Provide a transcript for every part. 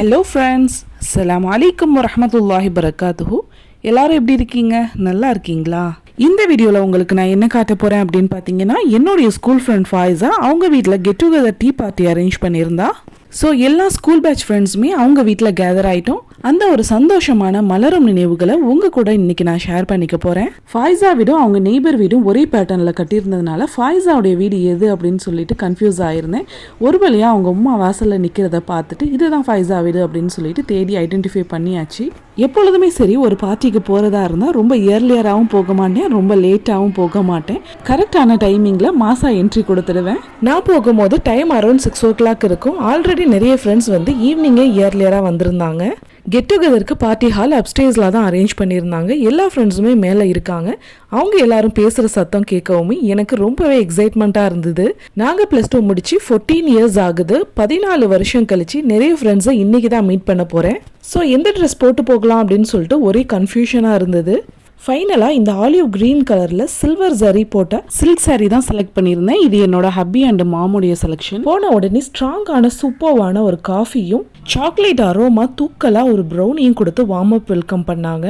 Hello friends அஸ்ஸலாமு அலைக்கும் வரமத்துல்லாஹி பரக்காத்துஹு எல்லாரும் எப்படி இருக்கீங்க? நல்லா இருக்கீங்களா? இந்த வீடியோவில் உங்களுக்கு நான் என்ன காட்ட போகிறேன் அப்படின்னு பார்த்தீங்கன்னா என்னுடைய ஸ்கூல் ஃப்ரெண்ட் ஃபாய்ஸா அவங்க வீட்டில் get together tea party arrange பண்ணியிருந்தா ஸோ எல்லா ஸ்கூல் பேட்ச் ஃப்ரெண்ட்ஸுமே அவங்க வீட்டில் கேதர் ஆகிட்டோம் அந்த ஒரு சந்தோஷமான மலரும் நினைவுகளை உங்கள் கூட இன்னைக்கு நான் ஷேர் பண்ணிக்க போகிறேன் ஃபாய்ஸா வீடும் அவங்க நெய்பர் வீடும் ஒரே பேட்டர்னில் கட்டியிருந்ததுனால ஃபாய்ஸாவுடைய வீடு எது அப்படின்னு சொல்லிட்டு கன்ஃபியூஸ் ஆகிருந்தேன் ஒரு வழியாக அவங்க அம்மா வாசலில் நிற்கிறத பார்த்துட்டு இதுதான் ஃபாய்ஸா வீடு அப்படின்னு சொல்லிட்டு தேடி ஐடென்டிஃபை பண்ணியாச்சு. எப்பொழுதுமே சரி ஒரு பார்ட்டிக்கு போகிறதா இருந்தால் ரொம்ப இயர்லியராகவும் போக மாட்டேன் ரொம்ப லேட்டாகவும் போக மாட்டேன். கரெக்டான டைமிங்கில் மாசா என்ட்ரி கொடுத்துடுவேன். நான் போகும்போது time around six o'clock இருக்கும். ஆல்ரெடி நிறைய ஃப்ரெண்ட்ஸ் வந்து ஈவினிங்கே இயர்லியராக வந்திருந்தாங்க. கெட் டுகெதருக்கு பார்ட்டி ஹால் அப்டேஸில் தான் அரேஞ்ச் பண்ணியிருந்தாங்க. எல்லா ஃப்ரெண்ட்ஸுமே மேலே இருக்காங்க. அவங்க எல்லாரும் பேசுகிற சத்தம் கேட்கவுமே எனக்கு ரொம்பவே எக்ஸைட்மெண்ட்டாக இருந்தது. நாங்கள் ப்ளஸ் டூ முடிச்சு ஃபோர்டீன் இயர்ஸ் ஆகுது. பதினாலு வருஷம் கழிச்சு நிறைய ஃப்ரெண்ட்ஸை இன்றைக்கி தான் மீட் பண்ண போகிறேன் ஸோ எந்த ட்ரெஸ் போட்டு போகலாம் அப்படின்னு சொல்லிட்டு ஒரே கன்ஃபியூஷனாக இருந்தது. ஃபைனலாக இந்த ஆலிவ் கிரீன் கலரில் சில்வர் ஜரி போட்ட சில்க் சாரி தான் செலக்ட் பண்ணியிருந்தேன். இது என்னோட ஹப்பி அண்ட் மாமுடைய செலெக்ஷன் போன உடனே ஸ்ட்ராங்கான சூப்பர்வான ஒரு காஃபியும் சாக்லேட் அரோமா தூக்கலாக ஒரு ப்ரௌனியும் கொடுத்து வார்ம் அப் வெல்கம் பண்ணாங்க.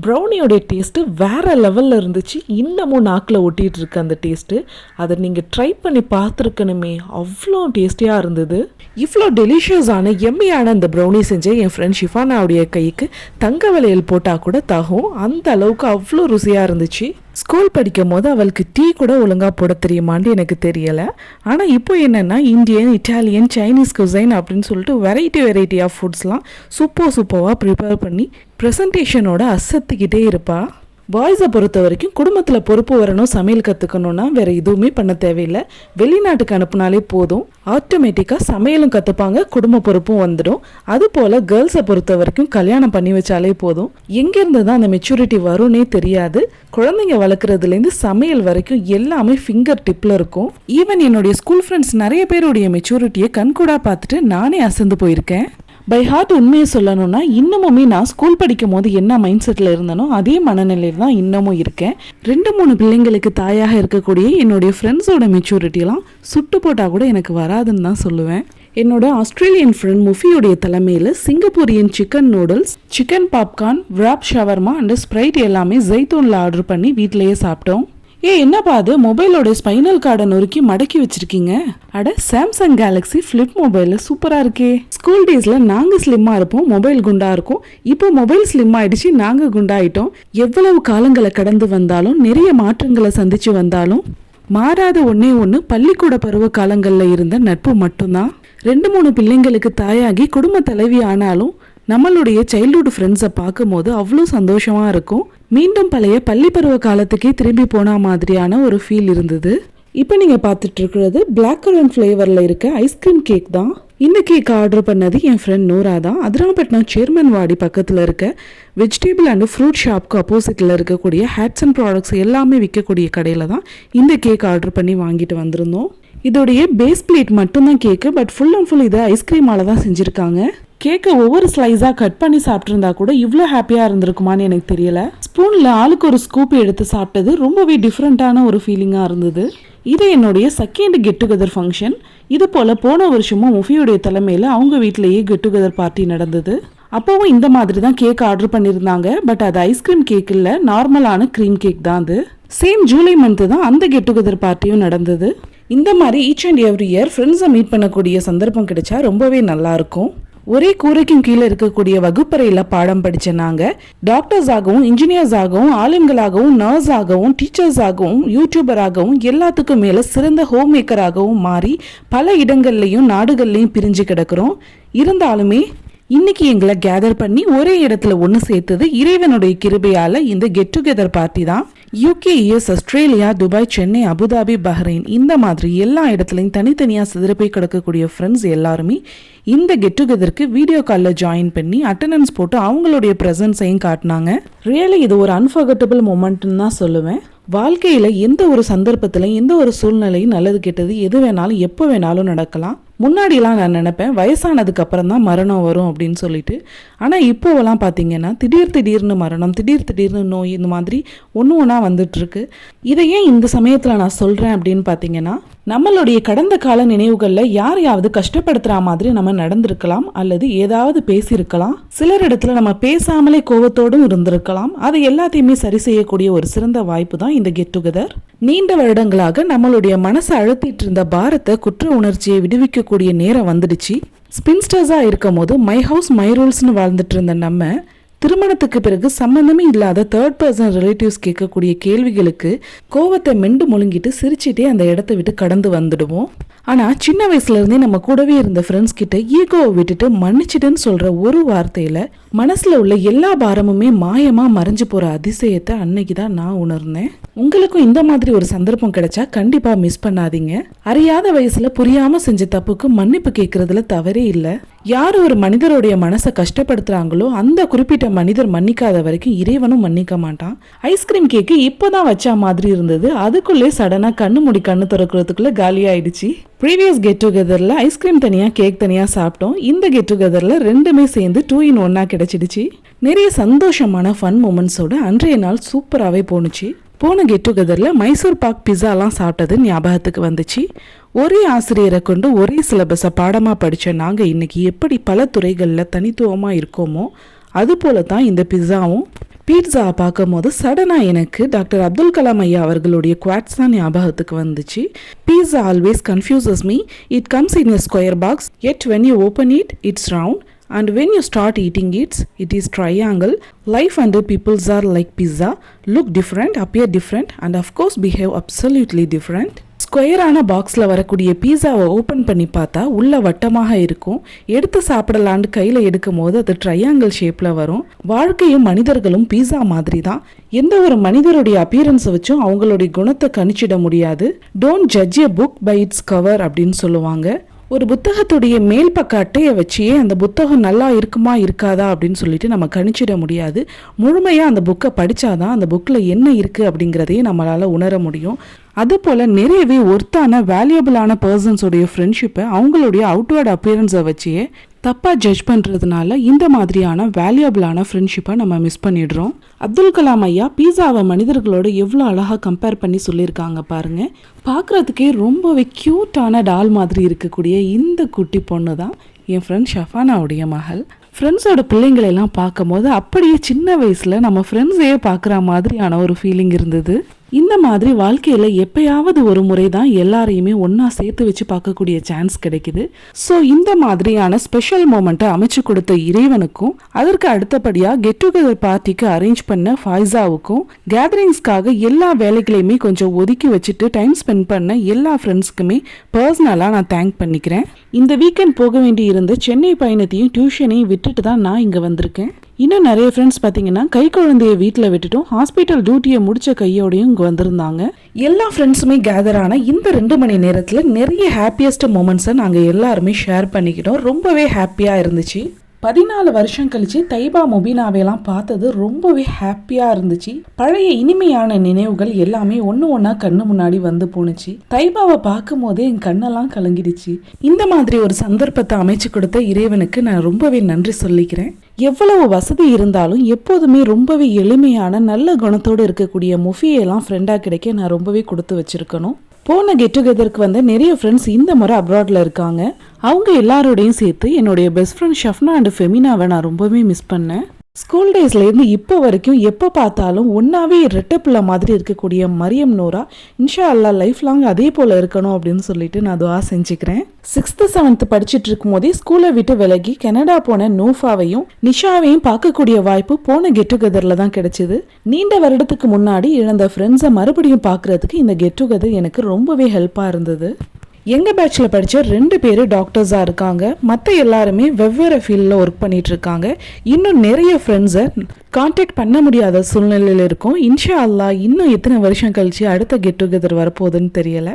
ப்ரௌனியோடைய டேஸ்ட்டு வேறு லெவலில் இருந்துச்சு. இன்னமும் நாக்கில் ஒட்டிகிட்டு இருக்கு அந்த டேஸ்ட்டு அதை நீங்கள் ட்ரை பண்ணி பார்த்துருக்கணுமே. அவ்வளோ டேஸ்டியாக இருந்தது. இவ்வளோ டெலிஷியஸான எம்மியான அந்த ப்ரௌனி செஞ்ச என் ஃப்ரெண்ட் ஷிஃபானாவுடைய கைக்கு தங்க வளையல் போட்டால் கூட தகும். அந்த அளவுக்கு அவ்வளோ ருசியாக இருந்துச்சு. ஸ்கூல் படிக்கும் போது அவளுக்கு டீ கூட ஒழுங்காக போட தெரியுமான்னு எனக்கு தெரியலை. ஆனால் இப்போ என்னென்னா இந்தியன் இட்டாலியன் சைனீஸ் குசைன் அப்படின்னு சொல்லிட்டு வெரைட்டி வெரைட்டி ஆஃப் ஃபுட்ஸ்லாம் சூப்பர் சூப்பராக ப்ரிப்பேர் பண்ணி ப்ரெசன்டேஷனோட அசத்திக்கிட்டே இருப்பாள் பாய்ஸை பொறுத்த வரைக்கும் குடும்பத்தில் பொறுப்பு வரணும் சமையல் கற்றுக்கணுன்னா வேறு எதுவுமே பண்ண தேவையில்லை. வெளிநாட்டுக்கு அனுப்புனாலே போதும். ஆட்டோமேட்டிக்காக சமையலும் கற்றுப்பாங்க குடும்ப பொறுப்பும் வந்துடும். அது போல் கேர்ள்ஸை பொறுத்த வரைக்கும் கல்யாணம் பண்ணி வச்சாலே போதும். எங்கேருந்து தான் அந்த மெச்சூரிட்டி வரும்னே தெரியாது. குழந்தைங்க வளர்க்குறதுலேருந்து சமையல் வரைக்கும் எல்லாமே ஃபிங்கர் டிப்பில் இருக்கும். ஈவன் என்னுடைய ஸ்கூல் ஃப்ரெண்ட்ஸ் நிறைய பேருடைய மெச்சூரிட்டியை கண்கூடாக பார்த்துட்டு நானே அசந்து போயிருக்கேன். பை ஹார்ட் உண்மையை சொல்லணும்னா இன்னமுமே நான் ஸ்கூல் படிக்கும் போது என்ன மைண்ட் செட்டில் இருந்தனோ அதே மனநிலையில் தான் இன்னமும் இருக்கேன். ரெண்டு மூணு பிள்ளைங்களுக்கு தாயாக இருக்கக்கூடிய என்னுடைய ஃப்ரெண்ட்ஸோட மெச்சூரிட்டிலாம் சுட்டு போட்டால் கூட எனக்கு வராதுன்னு தான் சொல்லுவேன். என்னோட ஆஸ்திரேலியன் ஃப்ரெண்ட் முஃபியோடைய தலைமையில் Singaporean chicken noodles chicken popcorn wrap shawarma and Sprite எல்லாமே ஜெய்தூனில் ஆர்டர் பண்ணி வீட்டிலேயே சாப்பிட்டோம். ஏ என்னப்பா அது? மொபைலோட ஸ்பைனல் கார்டை நொறுக்கி மடக்கி வச்சிருக்கீங்க. அட சாம்சங் கேலக்ஸி ஃப்ளிப் மொபைலில் சூப்பராக இருக்கே. ஸ்கூல் டேஸில் நாங்கள் ஸ்லிம்மாக இருப்போம் மொபைல் குண்டாக இருக்கும். இப்போ மொபைல் ஸ்லிம் ஆயிடுச்சு நாங்கள் குண்டாயிட்டோம். எவ்வளவு காலங்களை கடந்து வந்தாலும் நிறைய மாற்றங்களை சந்திச்சு வந்தாலும் மாறாத ஒன்னே ஒன்று பள்ளிக்கூட பருவ காலங்களில் இருந்த நட்பு மட்டும்தான். ரெண்டு மூணு பிள்ளைங்களுக்கு தாயாகி குடும்ப தலைவி ஆனாலும் நம்மளுடைய சைல்ட்ஹுட் ஃப்ரெண்ட்ஸை பார்க்கும்போது அவ்வளோ சந்தோஷமாக இருக்கும். மீண்டும் பழைய பள்ளி பருவ காலத்துக்கே திரும்பி போன மாதிரியான ஒரு ஃபீல் இருந்தது. இப்போ நீங்கள் பார்த்துட்டு இருக்கிறது பிளாக் கரண்ட் ஃப்ளேவரில் இருக்க ஐஸ்கிரீம் கேக் தான். இந்த கேக் ஆர்டர் பண்ணது என் ஃப்ரெண்ட் நூரா தான். அதிராம்பட்டினம் சேர்மன் வாடி பக்கத்தில் இருக்க வெஜிடபிள் அண்ட் ஃப்ரூட் ஷாப்க்கு அப்போசிட்டில் இருக்கக்கூடிய ஹேட்ஸ் அண்ட் ப்ராடக்ட்ஸ் எல்லாமே விற்கக்கூடிய கடையில் தான் இந்த கேக் ஆர்டர் பண்ணி வாங்கிட்டு வந்திருந்தோம். இதோடைய பேஸ் பிளேட் மட்டும்தான் cake but full and full இதை ஐஸ்கிரீமால தான் செஞ்சுருக்காங்க. கேக்கை ஒவ்வொரு ஸ்லைஸாக கட் பண்ணி சாப்பிட்ருந்தா கூட இவ்வளோ ஹாப்பியாக இருந்திருக்குமான்னு எனக்கு தெரியல. ஸ்பூனில் ஆளுக்கு ஒரு ஸ்கூப் எடுத்து சாப்பிட்டது ரொம்பவே டிஃப்ரெண்ட்டான ஒரு ஃபீலிங்காக இருந்தது. இது என்னுடைய செகண்ட் கெட் டுகெதர் ஃபங்க்ஷன் இது போல் போன வருஷமும் முஃபியுடைய தலைமையில் அவங்க வீட்டிலேயே கெட் டுகெதர் பார்ட்டி நடந்தது. அப்போவும் இந்த மாதிரி தான் கேக் ஆர்டர் பண்ணியிருந்தாங்க. பட் அது ஐஸ்கிரீம் கேக் இல்லை நார்மலான க்ரீம் கேக் தான் அது. சேம் ஜூலை மந்த்து தான் அந்த கெட் டுகெதர் பார்ட்டியும் நடந்தது. இந்த மாதிரி ஈச் அண்ட் எவ்ரி இயர் ஃப்ரெண்ட்ஸை மீட் பண்ணக்கூடிய சந்தர்ப்பம் கிடைச்சா ரொம்பவே நல்லாயிருக்கும் ஒரே கூரைக்கும் கீழே இருக்கக்கூடிய வகுப்பறையில் பாடம் படித்த நாங்கள் டாக்டர்ஸ் ஆகவும் இன்ஜினியர்ஸ் ஆகவும் ஆளுங்களாகவும் நர்ஸ் ஆகவும் டீச்சர்ஸ் ஆகவும் யூடியூபராகவும் எல்லாத்துக்கும் மேலே சிறந்த ஹோம் மேக்கராகவும் மாறி பல இடங்கள்லையும் நாடுகள்லையும் பிரிஞ்சு கிடக்கிறோம். இருந்தாலுமே இன்னைக்கு எங்களை கேதர் பண்ணி ஒரே இடத்துல ஒன்று சேர்த்தது இறைவனுடைய கிருபையால் இந்த கெட் டுகெதர் பார்ட்டி தான். UK US Australia Dubai Chennai Abu Dhabi Bahrain இந்த மாதிரி எல்லா இடத்துலையும் தனித்தனியாக சிதறப்போய் கிடக்கக்கூடிய ஃப்ரெண்ட்ஸ் எல்லாருமே இந்த கெட் டுகெதருக்கு வீடியோ காலில் ஜாயின் பண்ணி அட்டண்டன்ஸ் போட்டு அவங்களுடைய ப்ரெசன்ஸையும் காட்டினாங்க. ரியலி இது ஒரு அன்ஃபர்கட்டபிள் மூமெண்ட்னு தான் சொல்லுவேன். வாழ்க்கையில் எந்த ஒரு சந்தர்ப்பத்தில் எந்த ஒரு சூழ்நிலையும் நல்லது கெட்டது எது வேணாலும் எப்போ வேணாலும் நடக்கலாம். முன்னாடிலாம் நான் நினப்பேன் வயசானதுக்கு அப்புறம் தான் மரணம் வரும் அப்படின்னு சொல்லிட்டு. ஆனால் இப்போவெல்லாம் பார்த்தீங்கன்னா திடீர் திடீர்னு மரணம் திடீர் திடீர்னு நோய் இந்த மாதிரி ஒன்று ஒன்றா வந்துட்டுருக்கு. இதை ஏன் இந்த சமயத்தில் நான் சொல்கிறேன் அப்படின்னு பார்த்தீங்கன்னா நம்மளுடைய கடந்த கால நினைவுகளில் யாரையாவது கஷ்டப்படுத்துகிற மாதிரி நம்ம நடந்திருக்கலாம் அல்லது ஏதாவது பேசியிருக்கலாம். சிலர் இடத்துல நம்ம பேசாமலே கோவத்தோடும் இருந்திருக்கலாம். அதை எல்லாத்தையுமே சரி செய்யக்கூடிய ஒரு சிறந்த வாய்ப்பு தான் இந்த கெட் டுகெதர். நீண்ட வருடங்களாக நம்மளுடைய மனசை அழுத்திட்டு இருந்த பாரத்தை குற்ற உணர்ச்சியை விடுவிக்க இருக்கக்கூடிய நேரம் வந்துடுச்சு. ஸ்பின்ஸ்டர்ஸாக இருக்கும் போது மை ஹவுஸ் மை ரூல்ஸ்னு வாழ்ந்துட்டு இருந்த நம்ம திருமணத்துக்கு பிறகு சம்பந்தமே இல்லாத தேர்ட் பர்சன் ரிலேட்டிவ்ஸ் கேட்கக்கூடிய கேள்விகளுக்கு கோவத்தை மெண்டு முழுங்கிட்டு சிரிச்சிட்டே அந்த இடத்த விட்டு கடந்து வந்துடுவோம். ஆனால் சின்ன வயசுலேருந்தே நம்ம கூடவே இருந்த ஃப்ரெண்ட்ஸ் கிட்ட ஈகோவை விட்டுட்டு மன்னிச்சிடுன்னு சொல்கிற ஒரு வார்த்தையில் மனசில் உள்ள எல்லா பாரமுமே மாயமாக மறைஞ்சு போகிற அதிசயத்தை அன்னைக்கு தான் நான் உணர்ந்தேன். உங்களுக்கும் இந்த மாதிரி ஒரு சந்தர்ப்பம் கிடைச்சா கண்டிப்பாக மிஸ் பண்ணாதீங்க. அறியாத வயசில் புரியாமல் செஞ்ச தப்புக்கு மன்னிப்பு கேட்குறதுல தவறே இல்லை. யார் ஒரு மனிதருடைய மனசை கஷ்டப்படுத்துகிறாங்களோ அந்த குறிப்பிட்ட மனிதர் மன்னிக்காத வரைக்கும் இறைவனும் மன்னிக்க மாட்டான். ஐஸ்கிரீம் கேக்கு இப்போதான் வச்சா மாதிரி இருந்தது. அதுக்குள்ளே சடனாக கண்ணு மூடி கண்ணு திறக்கிறதுக்குள்ளே காலியாயிடுச்சு. ப்ரீவியஸ் கெட் டுகெதரில் ஐஸ்கிரீம் தனியாக கேக் தனியாக சாப்பிட்டோம். இந்த கெட் டுகெதரில் ரெண்டுமே சேர்ந்து டூ இன் ஒன்னாக கிடச்சிடுச்சு. நிறைய சந்தோஷமான ஃபன் மூமெண்ட்ஸோட அன்றைய நாள் சூப்பராகவே போணுச்சு. போன கெட் டுகெதரில் மைசூர் பாக் பிஸாலாம் சாப்பிட்டது ஞாபகத்துக்கு வந்துச்சு. ஒரே ஆசிரியரை கொண்டு ஒரே சிலபஸை பாடமாக படித்த நாங்கள் இன்னைக்கு எப்படி பல துறைகளில் தனித்துவமாக இருக்கோமோ அதுபோல தான் இந்த பிஸாவும் பீட்சா பார்க்கும் போது சடனாக எனக்கு டாக்டர் அப்துல் கலாம் ஐயா அவர்களுடைய குவாட்ஸ் தான் ஞாபகத்துக்கு வந்துச்சு pizza always confuses me it comes in a square box and when you open it it's round and when you start eating it's it is triangle life and peoples are like pizza look different appear different and of course behave absolutely different ஸ்கொயரான பாக்ஸில் வரக்கூடிய பீஸாவை open பண்ணி பார்த்தா உள்ள வட்டமாக இருக்கும். எடுத்து சாப்பிடலான்னு கையில் எடுக்கும் போது அது ட்ரையாங்கிள் ஷேப்பில் வரும். வாழ்க்கையும் மனிதர்களும் பீஸா மாதிரி தான் எந்த ஒரு மனிதருடைய அப்பியரன்ஸை வச்சும் அவங்களுடைய குணத்தை கணிச்சிட முடியாது. Don't judge a book by its cover அப்படின்னு சொல்லுவாங்க. ஒரு புத்தகத்துடைய மேல் பக்க அட்டையை வச்சே அந்த புத்தகம் நல்லா இருக்குமா இருக்காதா அப்படின்னு சொல்லிட்டு நம்ம கணிச்சிட முடியாது. முழுமையாக அந்த புக்கை படித்தாதான் அந்த புக்கில் என்ன இருக்குது அப்படிங்கிறதையும் நம்மளால் உணர முடியும். அதுபோல் நிறையவே ஒர்த்தான வேல்யூபிளான பர்சன்ஸோடைய ஃப்ரெண்ட்ஷிப்பை அவங்களுடைய அவுட்வேர்ட் அப்பியரன்ஸை வச்சே தப்பாக ஜட்ஜ் பண்ணுறதுனால இந்த மாதிரியான வேல்யூபிளான ஃப்ரெண்ட்ஷிப்பை நம்ம மிஸ் பண்ணிடுறோம். அப்துல் கலாம் ஐயா பீஸாவை மனிதர்களோட எவ்வளோ அழகாக கம்பேர் பண்ணி சொல்லியிருக்காங்க பாருங்கள் பார்க்குறதுக்கே ரொம்பவே க்யூட்டான டால் மாதிரி இருக்கக்கூடிய இந்த குட்டி பொண்ணு தான் என் ஃப்ரெண்ட் ஷஃபானாவுடைய மகள். ஃப்ரெண்ட்ஸோட பிள்ளைங்களெல்லாம் பார்க்கும்போது அப்படியே சின்ன வயசில் நம்ம ஃப்ரெண்ட்ஸையே பார்க்குற மாதிரியான ஒரு ஃபீலிங் இருந்தது. இந்த மாதிரி வாழ்க்கையில் எப்பயாவது ஒரு முறை தான் எல்லாரையுமே ஒன்றா சேர்த்து வச்சு பார்க்கக்கூடிய சான்ஸ் கிடைக்குது. ஸோ இந்த மாதிரியான ஸ்பெஷல் மூமெண்ட்டை அமைச்சு கொடுத்த இறைவனுக்கும் அதற்கு அடுத்தபடியாக கெட் டுகெதர் பார்ட்டிக்கு அரேஞ்ச் பண்ண ஃபாய்ஸாவுக்கும் கேதரிங்ஸ்க்காக எல்லா வேலைகளையுமே கொஞ்சம் ஒதுக்கி வச்சுட்டு டைம் ஸ்பெண்ட் பண்ண எல்லா ஃப்ரெண்ட்ஸ்க்குமே பர்சனலாக நான் தேங்க் பண்ணிக்கிறேன். இந்த வீக்கெண்ட் போக வேண்டி இருந்த சென்னை பயணத்தையும் டியூஷனையும் விட்டுட்டு தான் நான் இங்கே வந்திருக்கேன். இன்னும் நிறைய ஃப்ரெண்ட்ஸ் பார்த்தீங்கன்னா கை குழந்தைய வீட்டில் விட்டுட்டும் ஹாஸ்பிட்டல் டியூட்டியை முடிச்ச கையோடையும் இங்கே வந்திருந்தாங்க. எல்லா ஃப்ரெண்ட்ஸுமே கேதர் ஆன இந்த ரெண்டு மணி நேரத்தில் நிறைய ஹாப்பியஸ்ட் மூமெண்ட்ஸை நாங்கள் எல்லாருமே ஷேர் பண்ணிக்கிட்டோம். ரொம்பவே ஹாப்பியாக இருந்துச்சு. பதினாலு வருஷம் கழிச்சு தைபா முபீனாவையெல்லாம் பார்த்தது ரொம்பவே ஹாப்பியாக இருந்துச்சு. பழைய இனிமையான நினைவுகள் எல்லாமே ஒன்று ஒன்றா கண்ணு முன்னாடி வந்து போணுச்சு. தைபாவை பார்க்கும் போதே என் கண்ணெல்லாம் கலங்கிடுச்சு. இந்த மாதிரி ஒரு சந்தர்ப்பத்தை அமைச்சு கொடுத்த இறைவனுக்கு நான் ரொம்பவே நன்றி சொல்லிக்கிறேன். எவ்வளவு வசதி இருந்தாலும் எப்போதுமே ரொம்பவே எளிமையான நல்ல குணத்தோடு இருக்கக்கூடிய முஃபியெல்லாம் ஃப்ரெண்டாக கிடைக்க நான் ரொம்பவே கொடுத்து வச்சிருக்கணும். போன கெட் டுகெதருக்கு வந்த நிறைய ஃப்ரெண்ட்ஸ் இந்த முறை அப்ராடில் இருக்காங்க. அவங்க எல்லாரோடையும் சேர்த்து என்னுடைய பெஸ்ட் ஃப்ரெண்ட் ஷஃப்னா அண்ட் ஃபெமினாவை நான் ரொம்பவே மிஸ் பண்ணேன். ஸ்கூல் டேஸ்லேருந்து இப்போ வரைக்கும் எப்போ பார்த்தாலும் ஒன்றாவே ரெட்டப்பிள்ளை மாதிரி இருக்கக்கூடிய மரியம் நூரா இன்ஷா அல்லா லைஃப் லாங் அதே போல் இருக்கணும் அப்படின்னு சொல்லிட்டு நான் துவா செஞ்சுக்கிறேன். சிக்ஸ்த்து செவன்த்து படிச்சுட்டு இருக்கும் போதே ஸ்கூலை விட்டு விலகி கனடா போன நூஃபாவையும் நிஷாவையும் பார்க்கக்கூடிய வாய்ப்பு போன கெட் டுகெதரில் தான் கிடைச்சிது. நீண்ட வருடத்துக்கு முன்னாடி இழந்த ஃப்ரெண்ட்ஸை மறுபடியும் பார்க்கறதுக்கு இந்த கெட் டுகெதர் எனக்கு ரொம்பவே ஹெல்ப்பாக இருந்தது. எங்கள் பேட்சில் படித்த ரெண்டு பேர் டாக்டர்ஸாக இருக்காங்க. மற்ற எல்லாருமே வெவ்வேறு ஃபீல்டில் ஒர்க் பண்ணிகிட்ருக்காங்க இன்னும் நிறைய ஃப்ரெண்ட்ஸை காண்டாக்ட் பண்ண முடியாத சூழ்நிலையில் இருக்கும். இன்ஷா அல்லா இன்னும் எத்தனை வருஷம் கழிச்சு அடுத்த கெட் டுகெதர் வரப்போகுதுன்னு தெரியலை.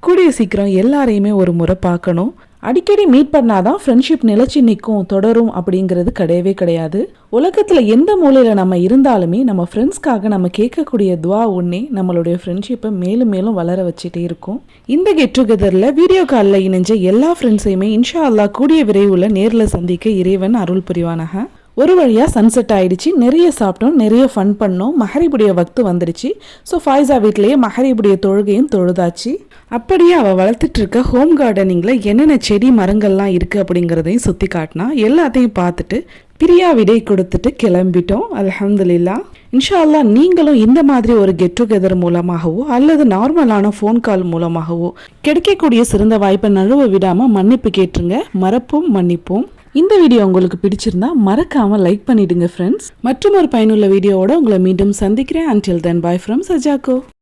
கூடிய சீக்கிரம் எல்லாரையுமே ஒரு முறை பார்க்கணும். அடிக்கடி மீட் பண்ணாதான் ஃப்ரெண்ட்ஷிப் நிலைச்சு நிற்கும் தொடரும் அப்படிங்கிறது கிடையவே கிடையாது. உலகத்தில் எந்த மூலையில் நம்ம இருந்தாலுமே நம்ம ஃப்ரெண்ட்ஸ்க்காக நம்ம கேட்கக்கூடிய துவா ஒன்றே நம்மளுடைய ஃப்ரெண்ட்ஷிப்பை மேலும் மேலும் வளர வச்சுட்டே இருக்கும். இந்த கெட் டுகெதரில் வீடியோ காலில் இணைஞ்ச எல்லா ஃப்ரெண்ட்ஸையுமே இன்ஷா அல்லாஹ் கூடிய விரைவில் நேரில் சந்திக்க இறைவன் அருள் புரிவானாக. ஒரு வழியாக சன்செட் ஆயிடுச்சு. நிறைய சாப்பிட்டோம் நிறைய ஃபன் பண்ணோம். மஹரிபுடைய வக்து வந்துடுச்சு. ஸோ ஃபாய்ஸா வீட்லேயே மஹரிபுடைய தொழுகையும் தொழுதாச்சு. அப்படியே அவள் வளர்த்துட்டு இருக்க ஹோம் கார்டனிங்கில் என்னென்ன செடி மரங்கள்லாம் இருக்குது அப்படிங்கிறதையும் சுற்றி காட்டினா எல்லாத்தையும் பார்த்துட்டு பிரியா விடை கொடுத்துட்டு கிளம்பிட்டோம். அல்ஹம்துலில்லா. இன்ஷா அல்லாஹ் நீங்களும் இந்த மாதிரி ஒரு கெட் டுகெதர் மூலமாகவோ அல்லது நார்மலான ஃபோன் கால் மூலமாகவோ கிடைக்கக்கூடிய சிறந்த வாய்ப்பை நழுவ விடாமல் மன்னிப்பு கேட்டுருங்க. மறப்போம் மன்னிப்போம். இந்த வீடியோ உங்களுக்கு பிடிச்சிருந்தா மறக்காம லைக் பண்ணிடுங்க ஃப்ரெண்ட்ஸ் மற்றும் ஒரு பயனுள்ள வீடியோவோட உங்களை மீண்டும் சந்திக்கிறேன். Until then bye from சஜாக்கோ